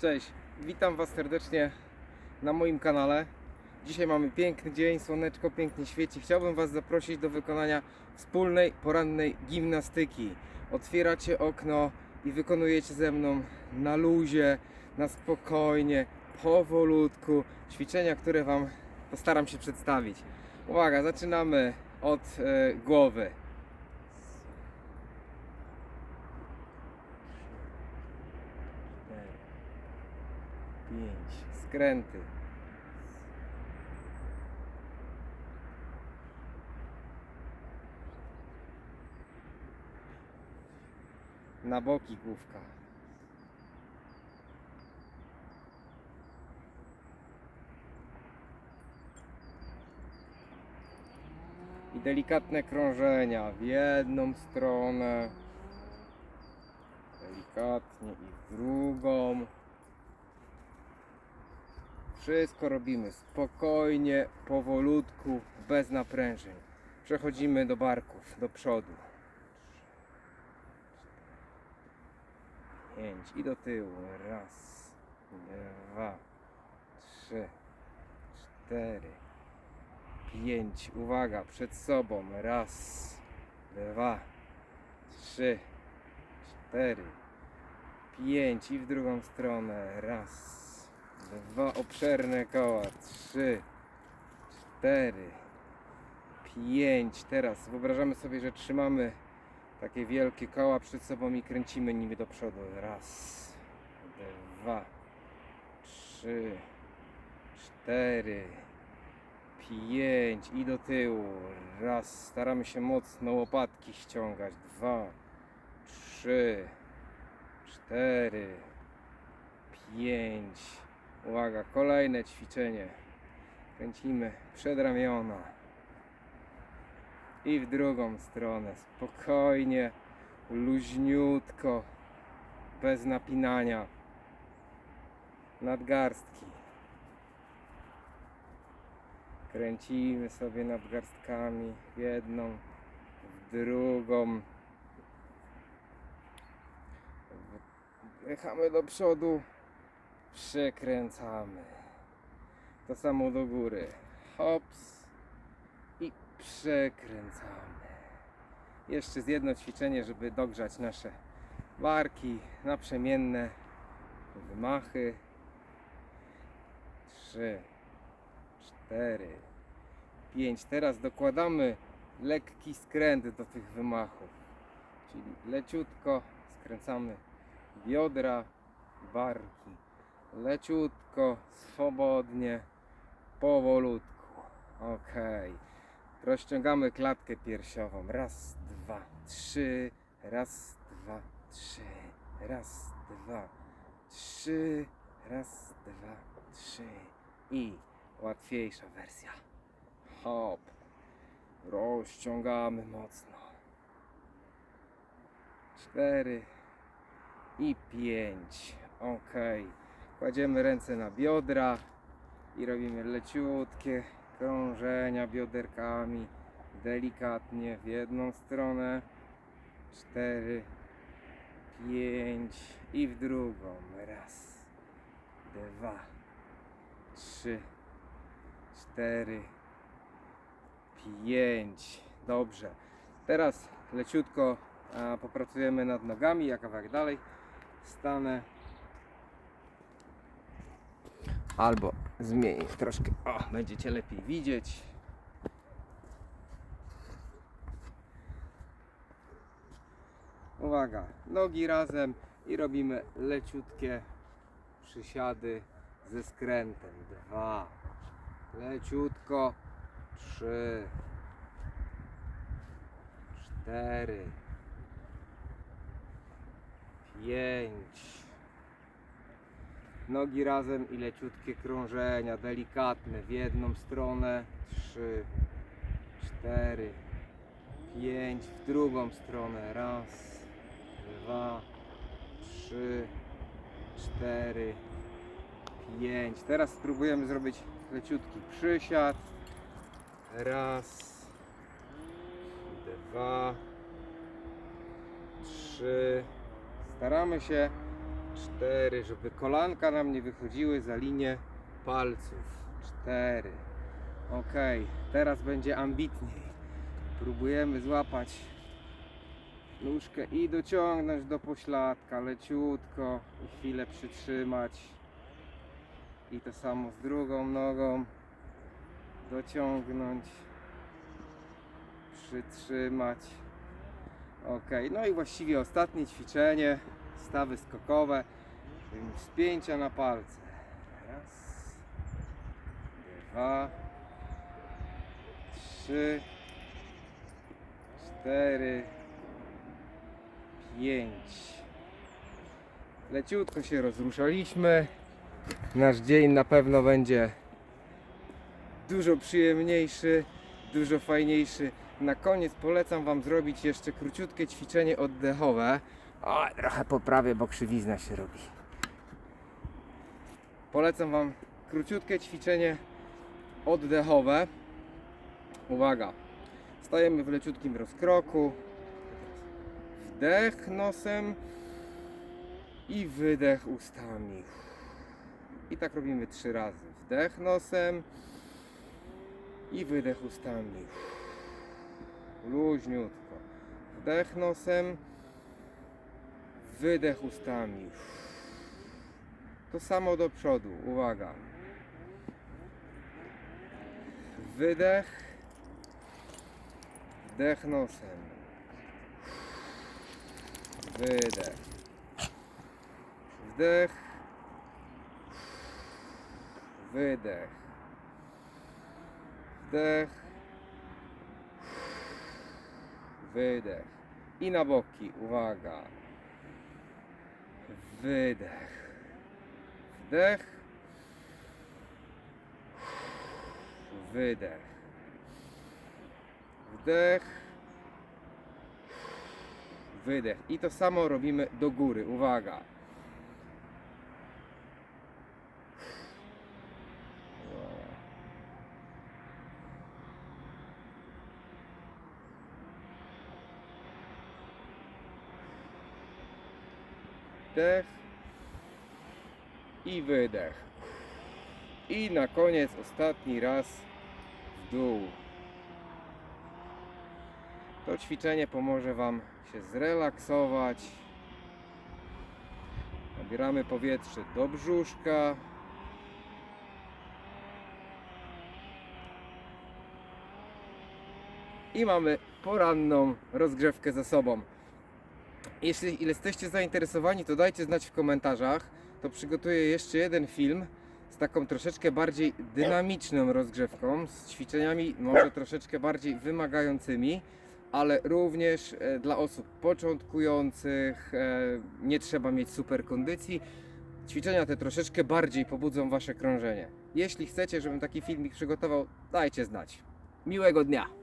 Cześć, witam Was serdecznie na moim kanale. Dzisiaj mamy piękny dzień, słoneczko pięknie świeci. Chciałbym Was zaprosić do wykonania wspólnej porannej gimnastyki. Otwieracie okno i wykonujecie ze mną na luzie, na spokojnie, powolutku ćwiczenia, które Wam postaram się przedstawić. Uwaga, zaczynamy od e, głowy. 5. Skręty. Na boki główka. I delikatne krążenia w jedną stronę delikatnie i w drugą. Wszystko robimy spokojnie, powolutku, bez naprężeń. Przechodzimy do barków, do przodu. Pięć i do tyłu. Raz, dwa, trzy, cztery, pięć. Uwaga, przed sobą. Raz, dwa, trzy, cztery, pięć i w drugą stronę. Raz, dwa obszerne koła. Trzy, cztery, pięć. Teraz wyobrażamy sobie, że trzymamy takie wielkie koła przed sobą i kręcimy nimi do przodu. Raz, dwa, trzy, cztery, pięć i do tyłu. Raz, staramy się mocno łopatki ściągać. Dwa, trzy, cztery, pięć. Uwaga, kolejne ćwiczenie. Kręcimy przed ramiona i w drugą stronę. Spokojnie, luźniutko, bez napinania. Nadgarstki. Kręcimy sobie nadgarstkami jedną, w drugą. Wychamy do przodu, przekręcamy. To samo do góry. Hops i przekręcamy. Jeszcze z jedno ćwiczenie, żeby dogrzać nasze barki naprzemienne wymachy. Trzy, cztery, pięć. Teraz dokładamy lekki skręt do tych wymachów. Czyli leciutko skręcamy biodra, barki. Leciutko, swobodnie, powolutku. Ok. Rozciągamy klatkę piersiową. Raz, dwa, trzy. Raz, dwa, trzy. Raz, dwa, trzy. Raz, dwa, trzy. I łatwiejsza wersja. Hop. Rozciągamy mocno. Cztery i pięć. Ok. Kładziemy ręce na biodra i robimy leciutkie krążenia bioderkami delikatnie w jedną stronę. Cztery, pięć i w drugą. Raz, dwa, trzy, cztery, pięć. Dobrze. Teraz leciutko popracujemy nad nogami, jak kawałek dalej. Stanę albo zmienię troszkę. O, będziecie lepiej widzieć. Uwaga, nogi razem i robimy leciutkie przysiady ze skrętem. Dwa, leciutko, trzy, cztery, pięć. Nogi razem i leciutkie krążenia, delikatne w jedną stronę. Trzy, cztery, pięć, w drugą stronę. Raz, dwa, trzy, cztery, pięć. Teraz spróbujemy zrobić leciutki przysiad. Raz, dwa, trzy. Staramy się cztery, żeby kolanka nam nie wychodziły za linię palców. Cztery. Ok, teraz będzie ambitniej. Próbujemy złapać nóżkę i dociągnąć do pośladka leciutko i chwilę przytrzymać. I to samo z drugą nogą. Dociągnąć. Przytrzymać. Ok, no i właściwie ostatnie ćwiczenie. Stawy skokowe. Spięcia na palce. Raz, dwa, trzy, cztery, pięć. Leciutko się rozruszaliśmy. Nasz dzień na pewno będzie dużo przyjemniejszy, dużo fajniejszy. Na koniec polecam Wam zrobić jeszcze króciutkie ćwiczenie oddechowe. O, trochę poprawię, bo krzywizna się robi. Polecam Wam króciutkie ćwiczenie oddechowe. Uwaga, stajemy w leciutkim rozkroku. Wdech nosem i wydech ustami. I tak robimy trzy razy. Wdech nosem i wydech ustami. Luźniutko. Wdech nosem, wydech ustami. To samo do przodu. Uwaga. Wydech. Wdech nosem. Wydech. Wdech. Wydech. Wdech. Wydech. I na boki. Uwaga. Wydech. Wdech. Wydech. Wdech. Wydech. I to samo robimy do góry. Uwaga. Wdech i wydech. I na koniec ostatni raz w dół. To ćwiczenie pomoże Wam się zrelaksować. Nabieramy powietrze do brzuszka. I mamy poranną rozgrzewkę za sobą. Jeśli jesteście zainteresowani, to dajcie znać w komentarzach. To przygotuję jeszcze jeden film z taką troszeczkę bardziej dynamiczną rozgrzewką, z ćwiczeniami może troszeczkę bardziej wymagającymi, ale również e, dla osób początkujących. E, nie trzeba mieć super kondycji. Ćwiczenia te troszeczkę bardziej pobudzą Wasze krążenie. Jeśli chcecie, żebym taki filmik przygotował, dajcie znać. Miłego dnia!